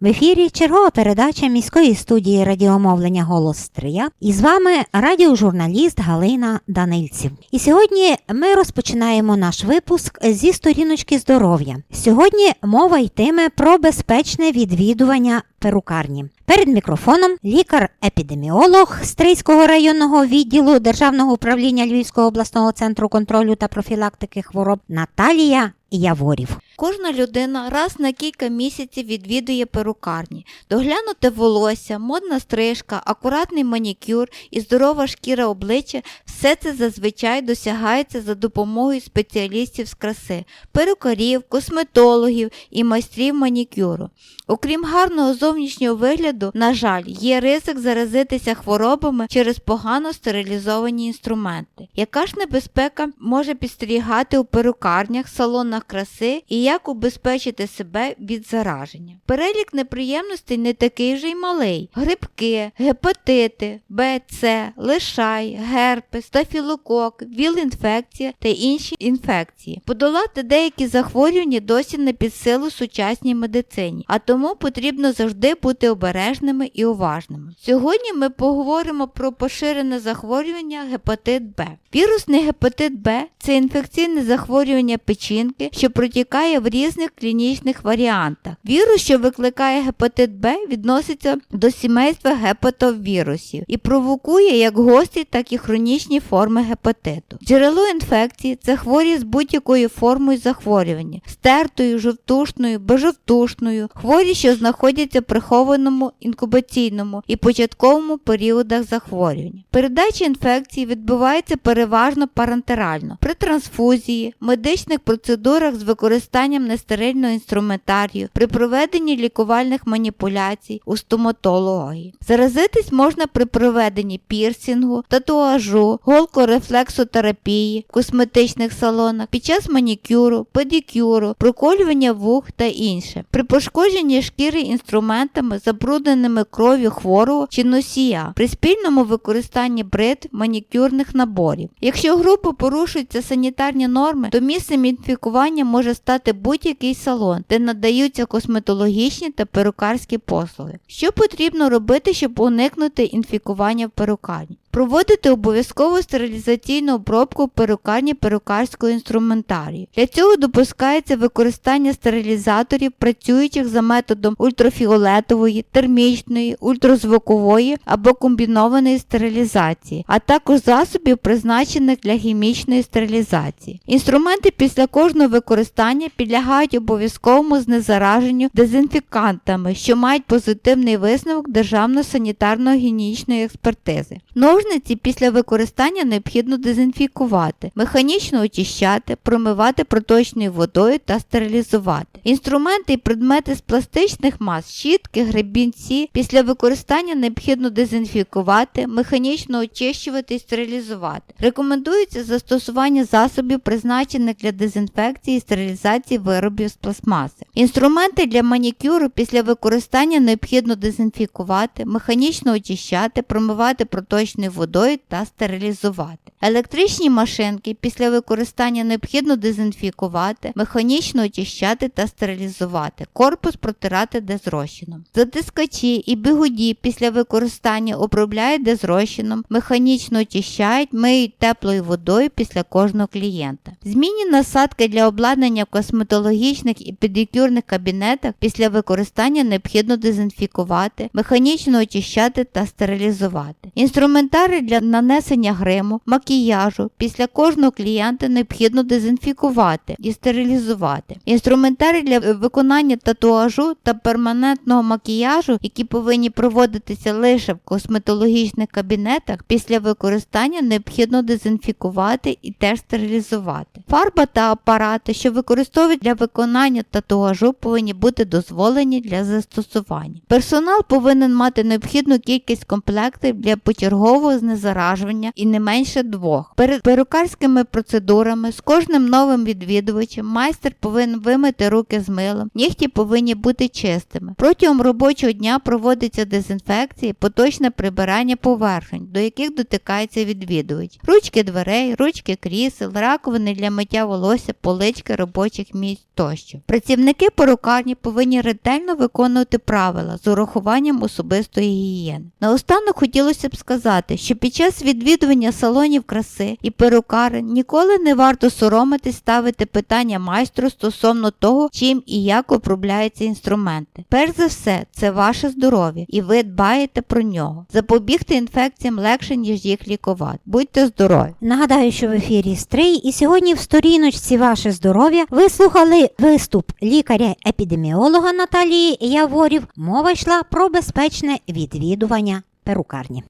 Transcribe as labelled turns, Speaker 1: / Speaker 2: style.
Speaker 1: В ефірі чергова передача міської студії радіомовлення Голос Стрия. І з вами радіожурналіст Галина Данильців. І сьогодні ми розпочинаємо наш випуск зі сторіночки здоров'я. Сьогодні мова йтиме про безпечне відвідування перукарні. Перед мікрофоном лікар-епідеміолог Стрийського районного відділу Державного управління Львівського обласного центру контролю та профілактики хвороб Наталія Яворів.
Speaker 2: Кожна людина раз на кілька місяців відвідує перукарні. Доглянуте волосся, модна стрижка, акуратний манікюр і здорова шкіра обличчя все це зазвичай досягається за допомогою спеціалістів з краси, перукарів, косметологів і майстрів манікюру. Окрім гарного зовнішнього вигляду, на жаль, є ризик заразитися хворобами через погано стерилізовані інструменти. Яка ж небезпека може підстерігати у перукарнях, салонах краси і як убезпечити себе від зараження? Перелік неприємностей не такий вже й малий: грибки, гепатити, Б, С, лишай, герпес, стафілокок, віл-інфекція та інші інфекції. Подолати деякі захворювання досі не під силу сучасній медицині, а тому потрібно завжди бути обережними і уважними. Сьогодні ми поговоримо про поширене захворювання гепатит Б. Вірусний гепатит Б це інфекційне захворювання печінки, що протікає в різних клінічних варіантах. Вірус, що викликає гепатит Б, відноситься до сімейства гепатовірусів і провокує як гострі, так і хронічні форми гепатиту. Джерело інфекції це хворі з будь-якою формою захворювання, стертою, жовтушною, безжовтушною, хворі, що знаходяться в прихованому інкубаційному і початковому періодах захворювання. Передача інфекції відбувається переважно парентерально при трансфузії, медичних процедурах з використанням нестерильного інструментарію, при проведенні лікувальних маніпуляцій у стоматології. Заразитись можна при проведенні пірсінгу, татуажу, голкорефлексотерапії, в косметичних салонах, під час манікюру, педикюру, проколювання вух та інше. При пошкодженні шкіри інструментами, забрудненими кров'ю хворого чи носія, при спільному використанні брит, манікюрних наборів. Якщо грубо порушуються санітарні норми, то місцем інфікування може стати будь-який салон, де надаються косметологічні та перукарські послуги. Що потрібно робити, щоб уникнути інфікування в перукарні? Проводити обов'язкову стерилізаційну обробку в перукарні перукарського інструментарію. Для цього допускається використання стерилізаторів, працюючих за методом ультрафіолетової, термічної, ультразвукової або комбінованої стерилізації, а також засобів, призначених для хімічної стерилізації. Інструменти після кожного використання підлягають обов'язковому знезараженню дезінфікантами, що мають позитивний висновок Державно-санітарно-гігієнічної експертизи. Ножниці після використання необхідно дезінфікувати, механічно очищати, промивати проточною водою та стерилізувати. Інструменти і предмети з пластичних мас, щітки, гребінці після використання необхідно дезінфікувати, механічно очищувати і стерилізувати. Рекомендується застосування засобів, призначених для дезінфекції і стерилізації виробів з пластмаси. Інструменти для манікюру після використання необхідно дезінфікувати, механічно очищати, промивати проточною водою та стерилізувати. Електричні машинки після використання необхідно дезінфікувати, механічно очищати та стерилізувати, корпус протирати дезрозчином. Затискачі і бігуді після використання обробляють дезрозчином, механічно очищають, миють теплою водою після кожного клієнта. Змінні насадки для обладнання косметологічних і педикюрних кабінетах після використання необхідно дезінфікувати, механічно очищати та стерилізувати. Інструментарій для нанесення гриму, макіяжу після кожного клієнта необхідно дезінфікувати і стерилізувати. Інструментарій для виконання татуажу та перманентного макіяжу, які повинні проводитися лише в косметологічних кабінетах, після використання необхідно дезінфікувати і теж стерилізувати. Фарба та апарати, що використовують для виконання татуажу, повинні бути дозволені для застосування. Персонал повинен мати необхідну кількість комплектів для почергового знезараження і не менше двох. Перед перукарськими процедурами з кожним новим відвідувачем майстер повинен вимити руки з милом, нігті повинні бути чистими. Протягом робочого дня проводиться дезінфекція і поточне прибирання поверхень, до яких дотикається відвідувач. Ручки дверей, ручки крісел, раковини для миття волосся, полички робочих місць тощо. Працівники перукарні повинні ретельно виконувати правила з урахуванням особистої гігієни. Наостанок хотілося б сказати, що під час відвідування салонів краси і перукарень ніколи не варто соромитись ставити питання майстру стосовно того, чим і як обробляються інструменти. Перш за все, це ваше здоров'я, і ви дбаєте про нього. Запобігти інфекціям легше, ніж їх лікувати. Будьте здорові!
Speaker 1: Нагадаю, що в ефірі Стрий, і сьогодні в сторіночці Ваше здоров'я ви слухали виступ лікаря-епідеміолога Наталії Яворів. Мова йшла про безпечне відвідування перукарні.